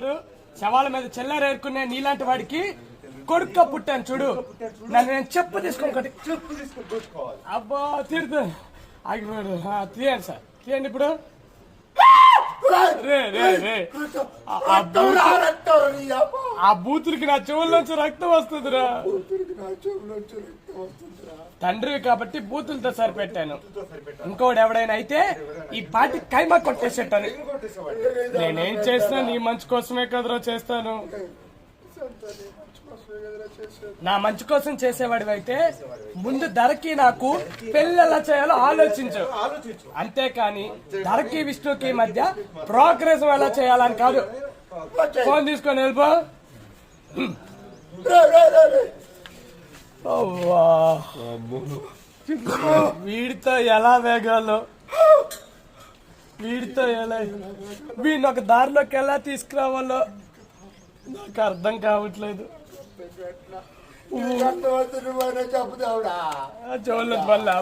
ఏమంటారు శవాల మీద చెల్లారు ఏరుకునే నీలాంటి వాడికి కొడుక్క పుట్టాను చూడు. నన్ను నేను చెప్పు తీసుకో ఒకటి. చెప్పు తీసుకొని దోచుకోవాలి అబ్బా తీరుతా. ఆగిపోయాడు. తీయండి సార్. తీయండి ఇప్పుడు. రే రే రే. ఆ- ఆ బూతు- ఆ బూతులకి నా చెవుల్లోంచి రక్తం వస్తుందిరా. తండ్రి కాబట్టి బూతులతో సరిపెట్టాను. ఇంకోటి ఎవడైనా అయితే ఈ పాటి కైమా కొట్టేసేటాను. నేనేం చేసినా నీ మంచి కోసమే కదరా చేస్తాను. నా మంచి కోసం చేసేవాడివి అయితే ముందు ధరకి నాకు పెళ్ళి ఎలా చేయాలో ఆలోచించు. అంతేకాని ధరకి విష్ణుకి మధ్య ప్రోగ్రెస్ ఎలా చేయాలని కాదు. ఫోన్ తీసుకొని వెళ్ళిపో. వీడితో ఎలా వేగాలో. వీడితో ఎలా వీడిని ఒక దారిలోకి ఎలా తీసుకురావాలో నాకు అర్థం కావట్లేదు. చూడలేదు మళ్ళా